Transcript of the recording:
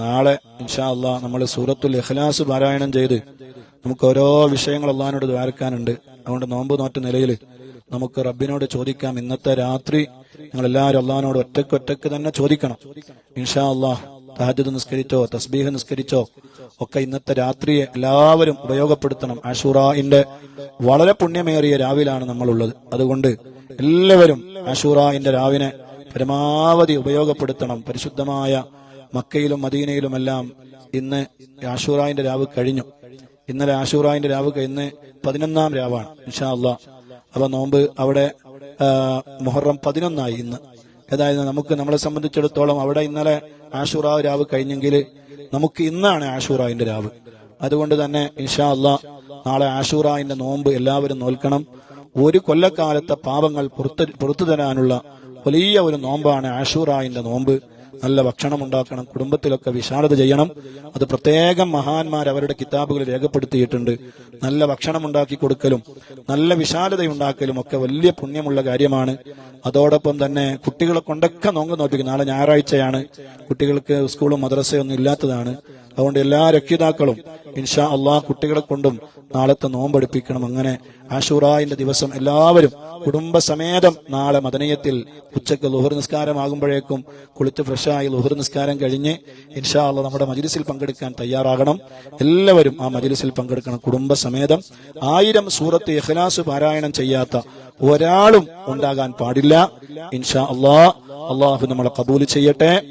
നാളെ ഇൻഷാ അള്ളാ നമ്മൾ സൂറത്തുൽ ഇഖ്ലാസ് പാരായണം ചെയ്ത് നമുക്ക് ഓരോ വിഷയങ്ങൾ അള്ളഹാനോട് ദ്വാരക്കാനുണ്ട്. അതുകൊണ്ട് നോമ്പ് നോറ്റ നിലയിൽ നമുക്ക് റബ്ബിനോട് ചോദിക്കാം. ഇന്നത്തെ രാത്രി നിങ്ങൾ എല്ലാവരും അള്ളഹാനോട് ഒറ്റയ്ക്ക് ഒറ്റയ്ക്ക് തന്നെ ചോദിക്കണം. ഇൻഷാ അള്ളാ തഹജദ് നിസ്കരിച്ചോ തസ്ബീഹ് നിസ്കരിച്ചോ ഒക്കെ ഇന്നത്തെ രാത്രിയെ എല്ലാവരും ഉപയോഗപ്പെടുത്തണം. ആഷൂറായിന്റെ വളരെ പുണ്യമേറിയ രാവിലാണ് നമ്മളുള്ളത്. അതുകൊണ്ട് എല്ലാവരും ആഷൂറായിന്റെ രാവിനെ പരമാവധി ഉപയോഗപ്പെടുത്തണം. പരിശുദ്ധമായ മക്കയിലും മദീനയിലുമെല്ലാം ഇന്ന് ആഷൂറായിന്റെ രാവ് കഴിഞ്ഞു. ഇന്നലെ ആഷൂറായിന്റെ രാവ് ഇന്ന് പതിനൊന്നാം രാവാണ് ഇൻഷാ അള്ളാ അപ്പൊ നോമ്പ് അവിടെ മുഹറം പതിനൊന്നായി ഇന്ന്. ഏതായാലും നമുക്ക് നമ്മളെ സംബന്ധിച്ചിടത്തോളം അവിടെ ഇന്നലെ ആഷൂറ രാവ് കഴിഞ്ഞെങ്കിൽ നമുക്ക് ഇന്നാണ് ആഷൂറായിന്റെ രാവ്. അതുകൊണ്ട് തന്നെ ഇൻഷാ അള്ളാ നാളെ ആഷൂറായിന്റെ നോമ്പ് എല്ലാവരും നോൽക്കണം. ഒരു കൊല്ലക്കാലത്തെ പാപങ്ങൾ പുറത്തു പുറത്തു തരാനുള്ള വലിയ ഒരു നോമ്പാണ് ആഷൂറായിന്റെ നോമ്പ്. നല്ല ഭക്ഷണം ഉണ്ടാക്കണം കുടുംബത്തിലൊക്കെ വിശാലത ചെയ്യണം. അത് പ്രത്യേകം മഹാന്മാർ അവരുടെ കിതാബുകളിൽ രേഖപ്പെടുത്തിയിട്ടുണ്ട്. നല്ല ഭക്ഷണം ഉണ്ടാക്കി കൊടുക്കലും നല്ല വിശാലത ഉണ്ടാക്കലും ഒക്കെ വലിയ പുണ്യമുള്ള കാര്യമാണ്. അതോടൊപ്പം തന്നെ കുട്ടികളെ കൊണ്ടൊക്കെ നോമ്പ് നോപ്പിക്കും നാളെ ഞായറാഴ്ചയാണ്. കുട്ടികൾക്ക് സ്കൂളും മദ്രസയൊന്നും ഇല്ലാത്തതാണ്. അതുകൊണ്ട് എല്ലാ രക്ഷിതാക്കളും ഇൻഷാ അള്ളാഹ് കുട്ടികളെ കൊണ്ടും നാളത്തെ നോമ്പെടുപ്പിക്കണം. അങ്ങനെ ആഷുറായിന്റെ ദിവസം എല്ലാവരും കുടുംബസമേതം നാളെ മദനീയത്തിൽ ഉച്ചയ്ക്ക് ലുഹർ നിസ്കാരമാകുമ്പോഴേക്കും കുളിച്ച് ഫ്രഷായി ലുഹർ നിസ്കാരം കഴിഞ്ഞ് ഇൻഷാ അള്ളാഹ് നമ്മുടെ മജിലിസിൽ പങ്കെടുക്കാൻ തയ്യാറാകണം. എല്ലാവരും ആ മജിലിസിൽ പങ്കെടുക്കണം. കുടുംബസമേതം ആയിരം സൂറത്ത് ഇഖ്ലാസ് പാരായണം ചെയ്യാത്ത ഒരാളും ഉണ്ടാകാൻ പാടില്ല. ഇൻഷാ അള്ളാഹ് അള്ളാഹു നമ്മളെ കബൂൽ ചെയ്യട്ടെ.